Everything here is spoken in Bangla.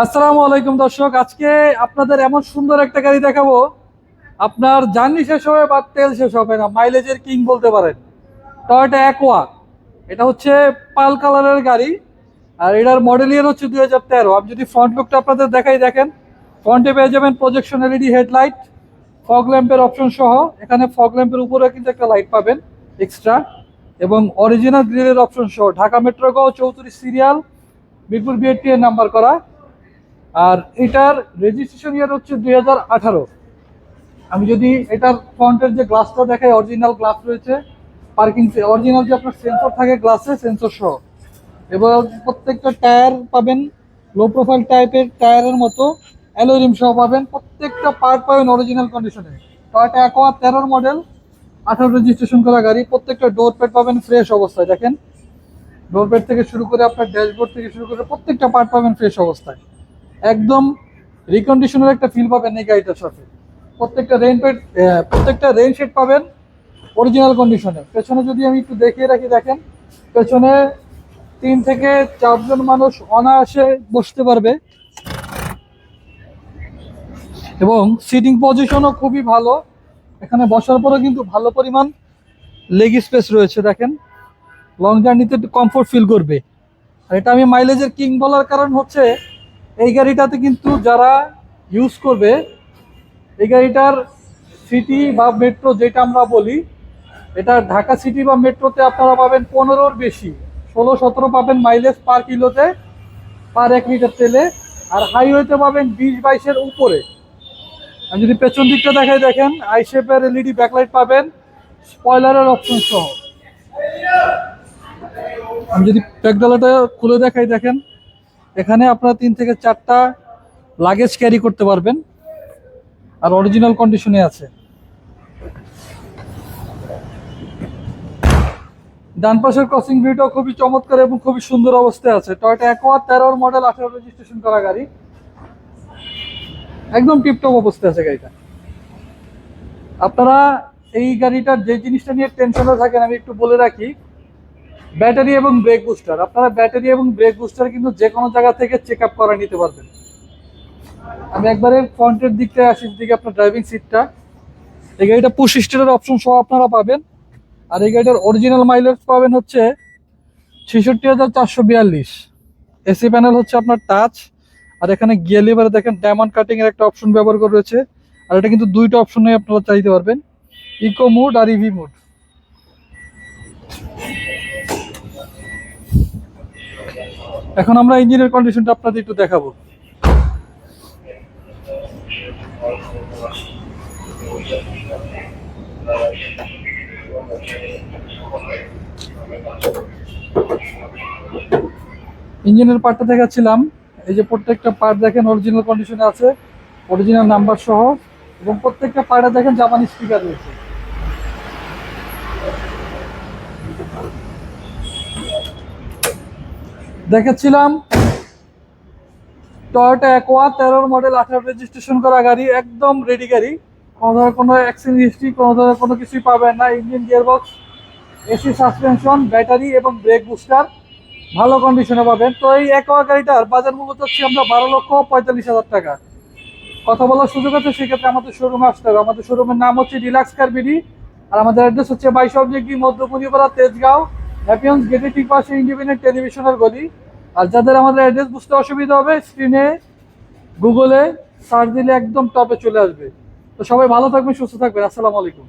আসসালামু আলাইকুম দর্শক, আজকে আপনাদের এমন সুন্দর একটা গাড়ি দেখাবো। আপনার জার্নি শেষ হবে বা তেল শেষ হবে না, মাইলেজের কিং বলতে পারেন। টয়টা অ্যাকোয়া এটা হচ্ছে পাল কালারের গাড়ি, আর এটার মডেল ইয়ার হচ্ছে দুই হাজার তেরো। আমি যদি ফ্রন্ট লুকটা আপনাদের দেখাই, দেখেন ফ্রন্টে পেয়ে যাবেন প্রজেকশন এলইডি হেডলাইট ফগ ল্যাম্পের অপশন সহ। এখানে ফগ ল্যাম্পের উপরে কিন্তু একটা লাইট পাবেন এক্সট্রা এবং অরিজিনাল গ্রিলের অপশন সহ। ঢাকা মেট্রো গো চৌত্রিশ সিরিয়াল মিরপুর বিএটি এর নাম্বার করা। আর এটার রেজিস্ট্রেশন ইয়ার হচ্ছে দুই হাজার আঠারো। আমি যদি এটার ফ্রন্টের যে গ্লাসটা দেখাই অরিজিনাল গ্লাস রয়েছে পার্কিং অরিজিনাল যে আপনার সেন্সর থাকে গ্লাসে সেন্সর সহ। এবং প্রত্যেকটা টায়ার পাবেন লো প্রোফাইল টাইপের টায়ারের মতো অ্যালোরিম সহ পাবেন, প্রত্যেকটা পার্ট পাবেন অরিজিনাল কন্ডিশনে টয়টা অ্যাকোয়া তেরোর মডেল আঠারো রেজিস্ট্রেশন করা গাড়ি, প্রত্যেকটা ডোর প্যাড পাবেন ফ্রেশ অবস্থায়, দেখেন। ডোর প্যাড থেকে শুরু করে আপনার ড্যাশবোর্ড থেকে শুরু করে প্রত্যেকটা পার্ট পাবেন ফ্রেশ অবস্থায়। একদম রিকন্ডিশনের একটা ফিল পাবেন এই গাড়িটার সাথে। প্রত্যেকটা রেইন পেড প্রত্যেকটা রেইন শেড পাবেন অরিজিনাল কন্ডিশনে পেছনে যদি আমি একটু দেখিয়ে রাখি, দেখেন, পেছনে তিন থেকে চারজন মানুষ অনায়াসে বসতে পারবে। এবং সিটিং পজিশনও খুবই ভালো। এখানে বসার পরেও কিন্তু ভালো পরিমাণ লেগ স্পেস রয়েছে, দেখেন। লং জার্নিতে কমফোর্ট ফিল করবে। আর এটা আমি মাইলেজের কিং বলার কারণ হচ্ছে এই গাড়িটাতে কিন্তু যারা ইউজ করবে, এই গাড়িটার সিটি বা মেট্রো যেটা আমরা বলি, এটা ঢাকা সিটি বা মেট্রোতে আপনারা পাবেন পনেরোর বেশি, ষোলো, সতেরো পাবেন মাইলেজ পার কিলোতে পার এক লিটার তেলে, আর হাইওয়েতে পাবেন বিশ, বাইশের উপরে। আমি যদি পেছন দিকটা দেখাই, দেখেন আই শেপের এলইডি ব্যাকলাইট পাবেন স্পয়লারের অপশন সহ। আমি যদি ব্যাকডালাটা খুলে দেখাই, দেখেন। এখানে আপনারা তিন থেকে চারটা লাগেজ ক্যারি করতে পারবেন। আর অরিজিনাল কন্ডিশনে আছে। ডান পাশের ক্রসিং ভিউটাও খুবই চমৎকার এবং খুবই সুন্দর অবস্থায় আছে। টয়টা অ্যাকোয়া তেরোর মডেল আঠারো রেজিস্ট্রেশন করা গাড়ি। একদম টিপটপ অবস্থায় আছে গাড়িটা। আপনারা এই গাড়িটার যে জিনিসটা নিয়ে টেনশনে থাকেন, আমি একটু বলে রাখি। ব্যাটারি এবং ব্রেক বুস্টার আপনারা ব্যাটারি এবং ব্রেক বুস্টার কিন্তু যে কোনো জায়গা থেকে চেক আপ করা নিতে পারবেন। আমি একবারে ফ্রন্টের দিকটা আসি দিকে আপনার ড্রাইভিং সিটটা এই গাড়িটা পুশ স্টারের অপশন সহ আপনারা পাবেন। আর এই গাড়িটার অরিজিনাল মাইলেজ পাবেন হচ্ছে ছেষট্টি হাজার চারশো বিয়াল্লিশ। এসি প্যানেল হচ্ছে আপনার টাচ আর এখানে গিয়ার লিভারে দেখেন ডায়মন্ড কাটিং এর একটা অপশন ব্যবহার করা রয়েছে। আর এটা কিন্তু দুইটা অপশনে আপনারা চাইতে পারবেন। ইকো মুড আর ইভি মুড এখন আমরা ইঞ্জিনের কন্ডিশনটা আপনাদের একটু দেখাবো। ইঞ্জিনের পার্টটা দেখাচ্ছিলাম। এই যে প্রত্যেকটা পার্ট দেখেন অরিজিনাল কন্ডিশনে আছে অরিজিনাল নাম্বার সহ, এবং প্রত্যেকটা পার্টে দেখেন জাপানি স্পিকার রয়েছে। দেখাচ্ছিলাম টয়োটা অ্যাকোয়া তেরোর মডেল আঠারো রেজিস্ট্রেশন করা গাড়ি, একদম রেডি গাড়ি। কোনো ধরনের কোনো অ্যাক্সিডেন্ট হিস্ট্রি কোনো ধরনের কোনো কিছুই পাবেন না। Engine gearbox AC suspension battery এবং ব্রেক বুস্টার ভালো কন্ডিশনে পাবেন। তো এই অ্যাকোয়া গাড়িটার বাজার মূল্য চাচ্ছি আমরা বারো লক্ষ পঁয়তাল্লিশ হাজার টাকা। কথা বলার সুযোগ আছে, সেক্ষেত্রে আমাদের শোরুমে আসতে হবে। আমাদের শোরুমের নাম হচ্ছে রিল্যাক্স কার বিডি আর আমাদের অ্যাড্রেস হচ্ছে বাইশ অবজেক্টি মধ্যপুরিপাড়া তেজগাঁও হ্যাপিয়ন্স গেটের ঠিক পাশে ইন্ডিপেন্ডেন্ট টেলিভিশনের গলি। আর যাদের আমাদের অ্যাড্রেস বুঝতে অসুবিধা হবে স্ক্রিনে গুগলে সার্চ দিলে একদম টপে চলে আসবে। তো সবাই ভালো থাকবেন, সুস্থ থাকবেন। আসসালামু আলাইকুম।